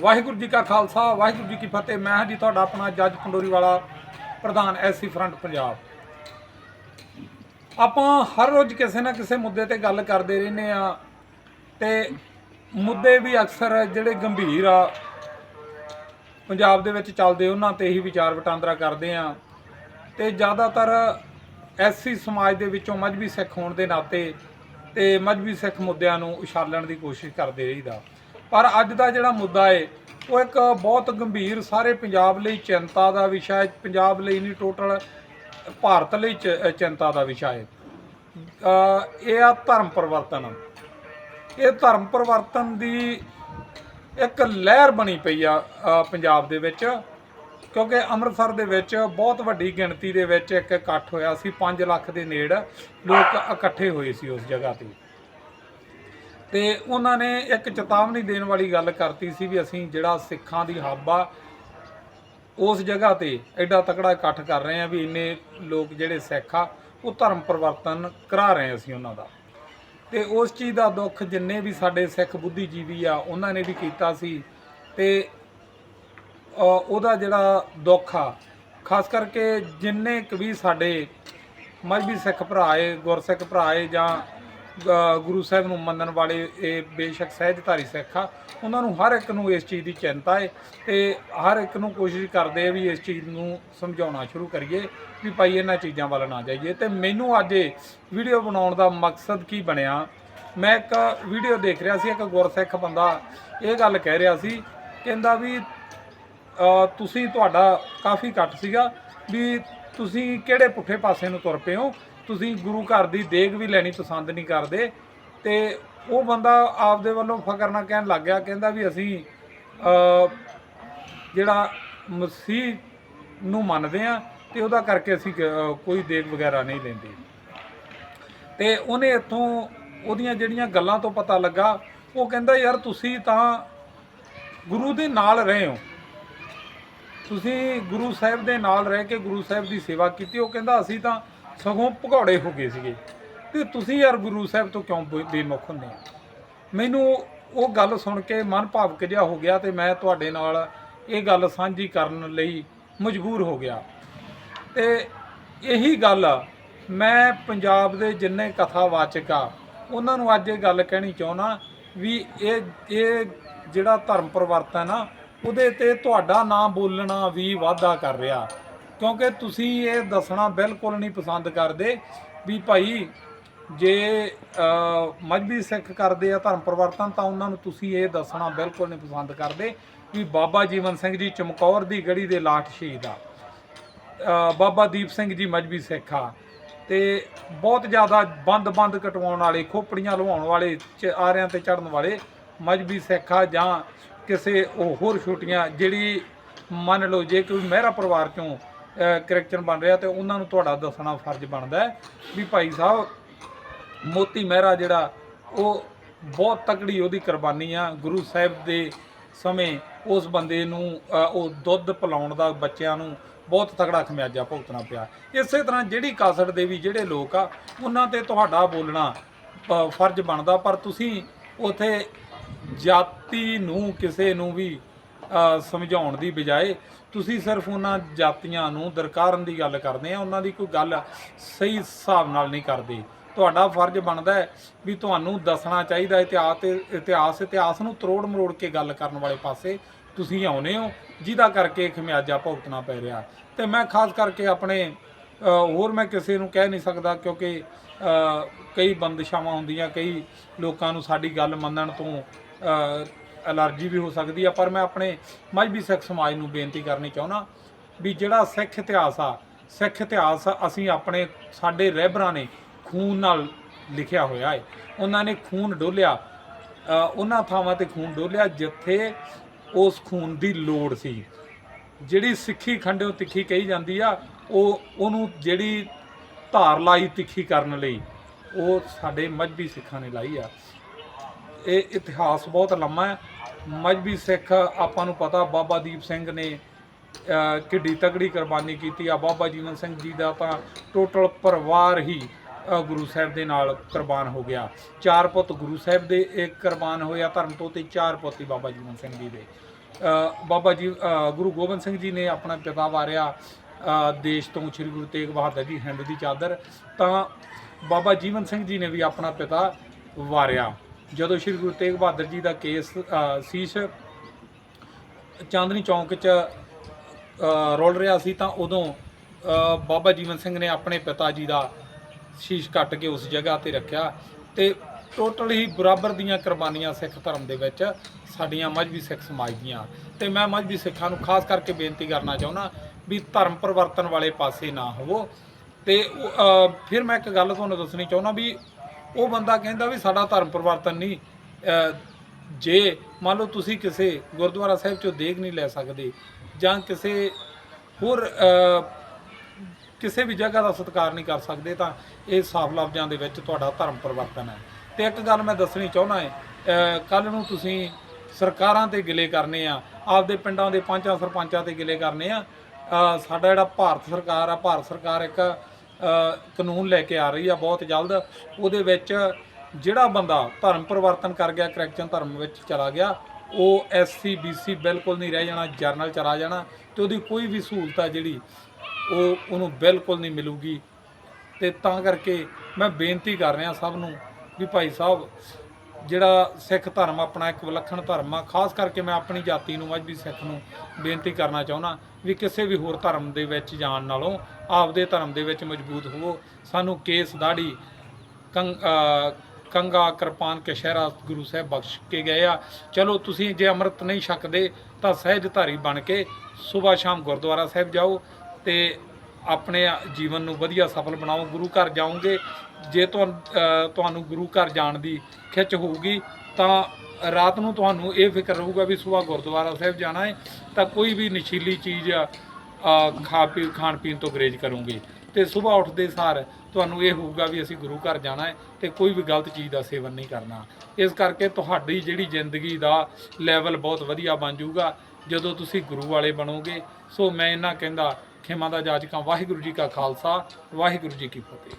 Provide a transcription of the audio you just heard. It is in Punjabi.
ਵਾਹਿਗੁਰੂ ਜੀ ਕਾ ਖਾਲਸਾ, ਵਾਹਿਗੁਰੂ ਜੀ ਕੀ ਫਤਿਹ। ਮੈਂ ਹਾਂ ਜੀ ਤੁਹਾਡਾ ਆਪਣਾ ਜੱਜ ਪੰਡੋਰੀ ਵਾਲਾ ਪ੍ਰਧਾਨ ਐਸਸੀ ਫਰੰਟ ਪੰਜਾਬ। ਆਪਾਂ ਹਰ ਰੋਜ਼ ਕਿਸੇ ਨਾ ਕਿਸੇ ਮੁੱਦੇ ਤੇ ਗੱਲ ਕਰਦੇ ਰਹਿੰਦੇ ਆ ਤੇ ਮੁੱਦੇ ਵੀ ਅਕਸਰ ਜਿਹੜੇ ਗੰਭੀਰ ਆ, ਪੰਜਾਬ ਦੇ ਵਿੱਚ ਚੱਲਦੇ ਉਹਨਾਂ ਤੇ ਹੀ ਵਿਚਾਰ ਵਟਾਂਦਰਾ ਕਰਦੇ ਆ ਤੇ ਜ਼ਿਆਦਾਤਰ ਐਸਸੀ ਸਮਾਜ ਦੇ ਵਿੱਚੋਂ ਮਜਬੀ ਸਿੱਖ ਹੋਣ ਦੇ ਨਾਤੇ ਤੇ ਮਜਬੀ ਸਿੱਖ ਮੁੱਦਿਆਂ ਨੂੰ ਉਛਾਲਣ ਦੀ ਕੋਸ਼ਿਸ਼ ਕਰਦੇ ਰਹੀਦਾ। ਪਰ ਅੱਜ ਦਾ ਜਿਹੜਾ ਮੁੱਦਾ ਏ, ਉਹ ਇੱਕ ਬਹੁਤ ਗੰਭੀਰ ਸਾਰੇ ਪੰਜਾਬ ਲਈ ਚਿੰਤਾ ਦਾ ਵਿਸ਼ਾ ਹੈ ਪੰਜਾਬ ਲਈ ਨਹੀਂ ਟੋਟਲ ਭਾਰਤ ਲਈ ਚਿੰਤਾ ਦਾ ਵਿਸ਼ਾ ਹੈ ਇਹ ਆ ਧਰਮ ਪਰਿਵਰਤਨ। ਇਹ ਧਰਮ ਪਰਿਵਰਤਨ ਦੀ ਇੱਕ ਲਹਿਰ ਬਣੀ ਪਈ ਆ ਪੰਜਾਬ ਦੇ ਵਿੱਚ। ਕਿਉਂਕਿ ਅੰਮ੍ਰਿਤਸਰ ਦੇ ਵਿੱਚ ਬਹੁਤ ਵੱਡੀ ਗਿਣਤੀ ਦੇ ਵਿੱਚ ਇੱਕ ਇਕੱਠ ਹੋਇਆ ਸੀ 5 ਲੱਖ ਦੇ ਨੇੜ ਲੋਕ ਇਕੱਠੇ ਹੋਏ ਸੀ ਉਸ ਜਗ੍ਹਾ ਤੇ। ਤੇ ਉਹਨਾਂ ਨੇ ਇੱਕ ਚੇਤਾਵਨੀ ਦੇਣ ਵਾਲੀ ਗੱਲ ਕਰਤੀ ਸੀ ਵੀ ਅਸੀਂ ਜਿਹੜਾ ਸਿੱਖਾਂ ਦੀ ਹੱਬ ਆ, ਉਸ ਜਗ੍ਹਾ ਤੇ ਐਡਾ ਤਕੜਾ ਇਕੱਠ ਕਰ ਰਹੇ ਆ ਵੀ ਇੰਨੇ ਲੋਕ ਜਿਹੜੇ ਸਿੱਖ ਆ, ਉਹ ਧਰਮ ਪਰਿਵਰਤਨ ਕਰਾ ਰਹੇ ਅਸੀਂ ਉਹਨਾਂ ਦਾ। ਤੇ ਉਸ ਚੀਜ਼ ਦਾ ਦੁੱਖ ਜਿੰਨੇ ਵੀ ਸਾਡੇ ਸਿੱਖ ਬੁੱਧੀਜੀਵੀ ਆ, ਉਹਨਾਂ ਨੇ ਵੀ ਕੀਤਾ ਸੀ ਤੇ ਉਹਦਾ ਜਿਹੜਾ ਦੁੱਖ ਆ, ਖਾਸ ਕਰਕੇ ਜਿੰਨੇ ਕੁ ਵੀ ਸਾਡੇ ਮਜਬੀ ਸਿੱਖ ਭਰਾ ਏ ਗੁਰਸਿੱਖ ਭਰਾ ਏ ਜਾਂ ਗੁਰੂ ਸਾਹਿਬ ਨੂੰ ਮੰਨਣ ਵਾਲੇ ਇਹ ਬੇਸ਼ੱਕ ਸਹਿਜਧਾਰੀ ਸਿੱਖ ਆ। ਉਹਨਾਂ ਨੂੰ ਹਰ ਇੱਕ ਨੂੰ ਇਸ ਚੀਜ਼ ਦੀ ਚਿੰਤਾ ਏ ਤੇ ਹਰ ਇੱਕ ਨੂੰ ਕੋਸ਼ਿਸ਼ ਕਰਦੇ ਆ ਵੀ ਇਸ ਚੀਜ਼ ਨੂੰ ਸਮਝਾਉਣਾ ਸ਼ੁਰੂ ਕਰੀਏ ਵੀ ਭਾਈ ਇਹਨਾਂ ਚੀਜ਼ਾਂ ਵੱਲ ਨਾ ਜਾਈਏ। ਤੇ ਮੈਨੂੰ ਅੱਜ ਇਹ ਵੀਡੀਓ ਬਣਾਉਣ ਦਾ ਮਕਸਦ ਕੀ ਬਣਿਆ? ਮੈਂ ਇੱਕ ਵੀਡੀਓ ਦੇਖ ਰਿਹਾ ਸੀ, ਇੱਕ ਗੁਰਸਿੱਖ ਬੰਦਾ ਇਹ ਗੱਲ ਕਹਿ ਰਿਹਾ ਸੀ, ਕਹਿੰਦਾ ਵੀ ਤੁਸੀਂ ਤੁਹਾਡਾ ਕਾਫੀ ਘੱਟ ਸੀਗਾ ਵੀ ਤੁਸੀਂ ਕਿਹੜੇ ਪੁੱਠੇ ਪਾਸੇ ਨੂੰ ਤੁਰ ਪਏ ਹੋ? ਤੁਸੀਂ ਗੁਰੂ ਘਰ ਦੀ ਦੇਗ ਵੀ ਲੈਣੀ ਪਸੰਦ ਨਹੀਂ ਕਰਦੇ ਤੇ ਉਹ ਬੰਦਾ ਆਪਦੇ ਵੱਲੋਂ ਫਕਰ ਨਾਲ ਕਹਿਣ ਲੱਗ ਗਿਆ, ਕਹਿੰਦਾ ਵੀ ਅਸੀਂ ਜਿਹੜਾ ਮਸੀਹ ਨੂੰ ਮੰਨਦੇ ਆ ਤੇ ਉਹਦਾ ਕਰਕੇ ਅਸੀਂ ਕੋਈ ਦੇਗ ਵਗੈਰਾ ਨਹੀਂ ਲੈਂਦੇ। ਤੇ ਉਹਨੇ ਇੱਥੋਂ ਉਹਦੀਆਂ ਜਿਹੜੀਆਂ ਗੱਲਾਂ ਤੋਂ ਪਤਾ ਲੱਗਾ, ਉਹ ਕਹਿੰਦਾ, ਯਾਰ ਤੁਸੀਂ ਤਾਂ ਗੁਰੂ ਦੇ ਨਾਲ ਰਹੇ ਹੋ। ਤੁਸੀਂ ਗੁਰੂ ਸਾਹਿਬ ਦੇ ਨਾਲ ਰਹਿ ਕੇ ਗੁਰੂ ਸਾਹਿਬ ਦੀ ਸੇਵਾ ਕੀਤੀ। ਉਹ ਕਹਿੰਦਾ, ਅਸੀਂ ਤਾਂ ਸਗੋਂ ਭਗੌੜੇ ਹੋ ਗਏ ਸੀਗੇ। ਤੇ ਤੁਸੀਂ ਯਾਰ ਗੁਰੂ ਸਾਹਿਬ ਤੋਂ ਕਿਉਂ ਬੇ- ਬੇਮੁਖ ਹੁੰਦੇ ਆ ਮੈਨੂੰ ਉਹ ਗੱਲ ਸੁਣ ਕੇ ਮਨ ਭਾਵਕ ਜਿਹਾ ਹੋ ਗਿਆ ਤੇ ਮੈਂ ਤੁਹਾਡੇ ਨਾਲ ਇਹ ਗੱਲ ਸਾਂਝੀ ਕਰਨ ਲਈ ਮਜਬੂਰ ਹੋ ਗਿਆ। ਤੇ ਇਹੀ ਗੱਲ ਮੈਂ ਪੰਜਾਬ ਦੇ ਜਿੰਨੇ ਕਥਾਵਾਚਕ ਆ, ਉਹਨਾਂ ਨੂੰ ਅੱਜ ਇਹ ਗੱਲ ਕਹਿਣੀ ਚਾਹੁੰਦਾ ਵੀ ਇਹ ਇਹ ਜਿਹੜਾ ਧਰਮ ਪਰਿਵਰਤਨ ਆ, ਉਹਦੇ ਤੇ ਤੁਹਾਡਾ ਨਾਮ ਬੋਲਣਾ ਵੀ ਵਾਧਾ ਕਰ ਰਿਹਾ। ਕਿਉਂਕਿ ਤੁਸੀਂ ਇਹ ਦੱਸਣਾ ਬਿਲਕੁਲ ਨਹੀਂ ਪਸੰਦ ਕਰਦੇ ਵੀ ਭਾਈ ਜੇ ਅ, ਮਜਬੀ ਸਿੱਖ ਕਰਦੇ ਆ ਧਰਮ ਪਰਿਵਰਤਨ ਤਾਂ ਉਹਨਾਂ ਨੂੰ ਤੁਸੀਂ ਇਹ ਦੱਸਣਾ ਬਿਲਕੁਲ ਨਹੀਂ ਪਸੰਦ ਕਰਦੇ ਵੀ ਬਾਬਾ ਜੀਵਨ ਸਿੰਘ ਜੀ ਚਮਕੌਰ ਦੀ ਗੜੀ ਦੇ ਲਾਟ ਸ਼ਹੀਦ ਆ। ਬਾਬਾ ਦੀਪ ਸਿੰਘ ਜੀ ਮਜਬੀ ਸਿੱਖ ਆ। ਤੇ ਬਹੁਤ ਜ਼ਿਆਦਾ ਬੰਦ-ਬੰਦ ਕਟਵਾਉਣ ਵਾਲੇ ਖੋਪੜੀਆਂ ਲਵਾਉਣ ਵਾਲੇ ਚ- ਆਰਿਆਂ ਤੇ ਚੜਨ ਵਾਲੇ ਮਜਬੀ ਸਿੱਖ ਆ ਜਾਂ ਕਿਸੇ ਹੋਰ ਛੋਟੀਆਂ ਜਿਹੜੀ ਮੰਨ ਲਓ ਜੇ ਕੋਈ ਮਹਿਰਾ ਪਰਿਵਾਰ ਚੋਂ ਕ੍ਰਿਸਚਨ ਬਣ ਰਿਹਾ ਤੇ ਉਹਨਾਂ ਨੂੰ ਤੁਹਾਡਾ ਦੱਸਣਾ ਫਰਜ਼ ਬਣਦਾ ਵੀ ਭਾਈ ਸਾਹਿਬ, ਮੋਤੀ ਮਹਿਰਾ ਜਿਹੜਾ, ਉਹ ਬਹੁਤ ਤਕੜੀ ਉਹਦੀ ਕੁਰਬਾਨੀ ਆ। ਗੁਰੂ ਸਾਹਿਬ ਦੇ ਸਮੇਂ ਉਸ ਬੰਦੇ ਨੂੰ ਉਹ ਦੁੱਧ ਪਿਲਾਉਣ ਦਾ ਬੱਚਿਆਂ ਨੂੰ ਬਹੁਤ ਤਕੜਾ ਖਮਿਆਜਾ ਭੁਗਤਣਾ ਪਿਆ। ਇਸੇ ਤਰ੍ਹਾਂ ਜਿਹੜੀ ਕਾਸੜ ਦੇ ਵੀ ਜਿਹੜੇ ਲੋਕ ਆ, ਉਹਨਾਂ ਤੇ ਤੁਹਾਡਾ ਬੋਲਣਾ ਫਰਜ਼ ਬਣਦਾ। ਪਰ ਤੁਸੀਂ ਉਥੇ ਜਾਤੀ ਨੂੰ, ਕਿਸੇ ਨੂੰ ਵੀ ਸਮਝਾਉਣ ਦੀ ਬਜਾਏ ਤੁਸੀਂ ਸਿਰਫ ਉਹਨਾਂ ਜਾਤੀਆਂ ਨੂੰ ਦਰਕਾਰਨ ਦੀ ਗੱਲ ਕਰਦੇ ਆ, ਉਹਨਾਂ ਦੀ ਕੋਈ ਗੱਲ ਸਹੀ ਹਿਸਾਬ ਨਾਲ ਨਹੀਂ ਕਰਦੇ। ਤੁਹਾਡਾ ਫਰਜ਼ ਬਣਦਾ ਹੈ ਵੀ ਤੁਹਾਨੂੰ ਦੱਸਣਾ ਚਾਹੀਦਾ ਇਤਿਹਾਸ ਤੇ, ਇਤਿਹਾਸ ਇਤਿਹਾਸ ਨੂੰ ਤਰੋੜ ਮਰੋੜ ਕੇ ਗੱਲ ਕਰਨ ਵਾਲੇ ਪਾਸੇ ਤੁਸੀਂ ਆਉਨੇ ਹੋ, ਜਿਹਦਾ ਕਰਕੇ ਖਮਿਆਜਾ ਭੁਗਤਣਾ ਪੈ ਰਿਹਾ। ਤੇ ਮੈਂ ਖਾਸ ਕਰਕੇ ਆਪਣੇ ਹੋਰ ਮੈਂ ਕਿਸੇ ਨੂੰ ਕਹਿ ਨਹੀਂ ਸਕਦਾ ਕਿਉਂਕਿ ਕਈ ਬੰਦਸ਼ਾਵਾਂ ਹੁੰਦੀਆਂ, ਕਈ ਲੋਕਾਂ ਨੂੰ ਸਾਡੀ ਗੱਲ ਮੰਨਣ ਤੋਂ ਅ, ਐਲਰਜੀ ਵੀ ਹੋ ਸਕਦੀ ਆ ਪਰ ਮੈਂ ਆਪਣੇ ਮਜਬੀ ਸਿੱਖ ਸਮਾਜ ਨੂੰ ਬੇਨਤੀ ਕਰਨੀ ਚਾਹੁੰਦਾ ਵੀ ਜਿਹੜਾ ਸਿੱਖ ਇਤਿਹਾਸ ਆ ਸਿੱਖ ਇਤਿਹਾਸ ਅਸੀਂ ਆਪਣੇ ਸਾਡੇ ਰਹਿਬਰਾਂ ਨੇ ਖੂਨ ਨਾਲ ਲਿਖਿਆ ਹੋਇਆ ਹੈ ਉਹਨਾਂ ਨੇ ਖੂਨ ਡੋਲਿਆ ਉਹਨਾਂ ਥਾਵਾਂ ਤੇ ਖੂਨ ਡੋਲਿਆ ਜਿੱਥੇ ਉਸ ਖੂਨ ਦੀ ਲੋੜ ਸੀ। ਜਿਹੜੀ ਸਿੱਖੀ ਖੰਡਿਓ ਤਿੱਖੀ ਕਹੀ ਜਾਂਦੀ ਆ ਉਹ ਉਹਨੂੰ ਜਿਹੜੀ ਧਾਰ ਲਾਈ ਤਿੱਖੀ ਕਰਨ ਲਈ ਉਹ ਸਾਡੇ ਮਜਬੀ ਸਿੱਖਾਂ ਨੇ ਲਾਈ ਆ। ਇਹ ਇਤਿਹਾਸ ਬਹੁਤ ਲੰਮਾ ਹੈ ਮਜਬੀ ਸਿੱਖ ਆਪਾਂ ਨੂੰ ਪਤਾ, ਬਾਬਾ ਦੀਪ ਸਿੰਘ ਨੇ ਕਿੱਡੀ ਤਗੜੀ ਕੁਰਬਾਨੀ ਕੀਤੀ ਆ। ਬਾਬਾ ਜੀਵਨ ਸਿੰਘ ਜੀ ਦਾ ਤਾਂ ਟੋਟਲ ਪਰਿਵਾਰ ਹੀ ਗੁਰੂ ਸਾਹਿਬ ਦੇ ਨਾਲ ਕੁਰਬਾਨ ਹੋ ਗਿਆ। ਚਾਰ ਪੁੱਤ ਗੁਰੂ ਸਾਹਿਬ ਦੇ ਇੱਕ ਕੁਰਬਾਨ ਹੋਇਆ, ਧਰਮ ਤੋਂ ਤੇ ਚਾਰ ਪੁੱਤ ਹੀ ਬਾਬਾ ਜੀਵਨ ਸਿੰਘ ਜੀ ਦੇ। ਬਾਬਾ ਜੀ ਗੁਰੂ ਗੋਬਿੰਦ ਸਿੰਘ ਜੀ ਨੇ ਆਪਣਾ ਪਿਤਾ ਵਾਰਿਆ ਦੇਸ਼ ਤੋਂ ਸ੍ਰੀ ਗੁਰੂ ਤੇਗ ਬਹਾਦਰ ਜੀ, ਹਿੰਦ ਦੀ ਚਾਦਰ। ਤਾਂ ਬਾਬਾ ਜੀਵਨ ਸਿੰਘ ਜੀ ਨੇ ਵੀ ਆਪਣਾ ਪਿਤਾ ਵਾਰਿਆ। ਜਦੋਂ ਸ੍ਰੀ ਗੁਰੂ ਤੇਗ ਬਹਾਦਰ ਜੀ ਦਾ ਕੇਸ ਸੀਸ ਚਾਂਦਨੀ ਚੌਂਕ 'ਚ ਅ, ਰੋਲ ਰਿਹਾ ਸੀ ਤਾਂ ਉਦੋਂ ਬਾਬਾ ਜੀਵਨ ਸਿੰਘ ਨੇ ਆਪਣੇ ਪਿਤਾ ਜੀ ਦਾ ਸ਼ੀਸ਼ ਕੱਟ ਕੇ ਉਸ ਜਗ੍ਹਾ ਤੇ ਰੱਖਿਆ ਤੇ ਟੋਟਲ ਹੀ ਬਰਾਬਰ ਦੀਆਂ ਕੁਰਬਾਨੀਆਂ ਸਿੱਖ ਧਰਮ ਦੇ ਵਿੱਚ ਸਾਡੀਆਂ ਮਜਬੀ ਸਿੱਖ ਸਮਾਜ ਦੀਆਂ। ਤੇ ਮੈਂ ਮਜਬੀ ਸਿੱਖਾਂ ਨੂੰ ਖਾਸ ਕਰਕੇ ਬੇਨਤੀ ਕਰਨਾ ਚਾਹੁੰਦਾ ਵੀ ਧਰਮ ਪਰਿਵਰਤਨ ਵਾਲੇ ਪਾਸੇ ਨਾ ਹੋਵੋ। ਤੇ ਫਿਰ ਮੈਂ ਇੱਕ ਗੱਲ ਤੁਹਾਨੂੰ ਦੱਸਣੀ ਚਾਹੁੰਦਾ ਵੀ ਉਹ ਬੰਦਾ ਕਹਿੰਦਾ ਵੀ ਸਾਡਾ ਧਰਮ ਪਰਿਵਰਤਨ ਨਹੀਂ ਜੇ ਮੰਨ ਲਓ ਤੁਸੀਂ ਕਿਸੇ ਗੁਰਦੁਆਰਾ ਸਾਹਿਬ ਚੋਂ ਦੇਖ ਨਹੀਂ ਲੈ ਸਕਦੇ ਜਾਂ ਕਿਸੇ ਹੋਰ ਕਿਸੇ ਵੀ ਜਗ੍ਹਾ ਦਾ ਸਤਿਕਾਰ ਨਹੀਂ ਕਰ ਸਕਦੇ, ਤਾਂ ਇਹ ਸਾਫ਼ ਲਫ਼ਜ਼ਾਂ ਦੇ ਵਿੱਚ ਤੁਹਾਡਾ ਧਰਮ ਪਰਿਵਰਤਨ ਹੈ। ਤੇ ਇੱਕ ਗੱਲ ਮੈਂ ਦੱਸਣੀ ਚਾਹੁੰਦਾ ਹੈ ਕੱਲ ਨੂੰ ਤੁਸੀਂ ਸਰਕਾਰਾਂ ਤੇ ਗਿਲੇ ਕਰਨੇ ਆ, ਆਪਦੇ ਪਿੰਡਾਂ ਦੇ ਪੰਚਾਂ ਸਰਪੰਚਾਂ ਤੇ ਗਿਲੇ ਕਰਨੇ ਆ ਸਾਡਾ ਜਿਹੜਾ ਭਾਰਤ ਸਰਕਾਰ ਆ, ਭਾਰਤ ਸਰਕਾਰ ਇੱਕ ਕਾਨੂੰਨ ਲੈ ਕੇ ਆ ਰਹੀ ਆ ਬਹੁਤ ਜਲਦ। ਉਹਦੇ ਵਿੱਚ ਜਿਹੜਾ ਬੰਦਾ ਧਰਮ ਪਰਿਵਰਤਨ ਕਰ ਗਿਆ ਕ੍ਰਿਸਚਨ ਧਰਮ ਵਿੱਚ ਚਲਾ ਗਿਆ, ਉਹ ਐਸਸੀ ਬੀਸੀ ਬਿਲਕੁਲ ਨਹੀਂ ਰਹਿ ਜਾਣਾ, ਜਰਨਲ ਚਲਾ ਜਾਣਾ ਤੇ ਉਹਦੀ ਕੋਈ ਵੀ ਸਹੂਲਤ ਆ ਜਿਹੜੀ, ਉਹ ਉਹਨੂੰ ਬਿਲਕੁਲ ਨਹੀਂ ਮਿਲੂਗੀ। ਤੇ ਤਾਂ ਕਰਕੇ ਮੈਂ ਬੇਨਤੀ ਕਰ ਰਿਹਾ ਸਭ ਨੂੰ ਵੀ ਭਾਈ ਸਾਹਿਬ ਜਿਹੜਾ ਸਿੱਖ ਧਰਮ ਆਪਣਾ ਇੱਕ ਵਿਲੱਖਣ ਧਰਮ ਆ, ਖਾਸ ਕਰਕੇ ਮੈਂ ਆਪਣੀ ਜਾਤੀ ਨੂੰ ਮਜਬੀ ਸਿੱਖ ਨੂੰ ਬੇਨਤੀ ਕਰਨਾ ਚਾਹੁੰਦਾ ਵੀ ਕਿਸੇ ਵੀ ਹੋਰ ਧਰਮ ਦੇ ਵਿੱਚ ਜਾਣ ਨਾਲੋਂ ਆਪਦੇ ਧਰਮ ਦੇ ਵਿੱਚ ਮਜ਼ਬੂਤ ਹੋਵੋ। ਸਾਨੂੰ ਕੇਸ ਦਾੜੀ, ਕੰਗ ਕੰਗਾ, ਕਿਰਪਾਨ ਕਸ਼ਹਿਰਾ ਗੁਰੂ ਸਾਹਿਬ ਬਖਸ਼ ਕੇ ਗਏ ਆ। ਚਲੋ ਤੁਸੀਂ ਜੇ ਅੰਮ੍ਰਿਤ ਨਹੀਂ ਛਕਦੇ ਤਾਂ ਸਹਿਜ ਧਾਰੀ ਬਣ ਕੇ ਸਵੇਰ ਸ਼ਾਮ ਗੁਰਦੁਆਰਾ ਸਾਹਿਬ ਜਾਓ ਤੇ ਆਪਣੇ ਜੀਵਨ ਨੂੰ ਵਧੀਆ ਸਫਲ ਬਣਾਓ, ਗੁਰੂ ਘਰ ਜਾਓਗੇ, ਜੇ ਤੁਹਾਨੂੰ ਗੁਰੂ ਘਰ ਜਾਣ ਦੀ ਖਿੱਚ ਹੋਊਗੀ, ਤਾਂ ਰਾਤ ਨੂੰ ਤੁਹਾਨੂੰ ਇਹ ਫਿਕਰ ਰਹੂਗਾ ਵੀ ਸਵੇਰ ਗੁਰਦੁਆਰਾ ਸਾਹਿਬ ਜਾਣਾ ਹੈ, ਤਾਂ ਕੋਈ ਵੀ ਨਸ਼ੀਲੀ ਚੀਜ਼ ਖਾ ਪੀ, ਖਾਣ ਪੀਣ ਤੋਂ ਗਰੇਜ ਕਰੋਗੇ। ਤੇ ਸਵੇਰ ਉੱਠਦੇ ਸਾਰ ਤੁਹਾਨੂੰ ਇਹ ਹੋਊਗਾ ਵੀ ਅਸੀਂ ਗੁਰੂ ਘਰ ਜਾਣਾ ਹੈ ਤੇ ਕੋਈ ਵੀ ਗਲਤ ਚੀਜ਼ ਦਾ ਸੇਵਨ ਨਹੀਂ ਕਰਨਾ। ਇਸ ਕਰਕੇ ਤੁਹਾਡੀ ਜਿਹੜੀ ਜ਼ਿੰਦਗੀ ਦਾ ਲੈਵਲ ਬਹੁਤ ਵਧੀਆ ਬਣ ਜਾਊਗਾ, ਜਦੋਂ ਤੁਸੀਂ ਗੁਰੂ ਵਾਲੇ ਬਣੋਗੇ। ਸੋ ਮੈਂ ਇਹਨਾਂ ਕਹਿੰਦਾ ਖਿਮਾ ਦਾ ਜਾਜਕਾਂ ਵਾਹਿਗੁਰੂ ਜੀ ਕਾ ਖਾਲਸਾ ਵਾਹਿਗੁਰੂ ਜੀ ਕੀ ਫਤਿਹ।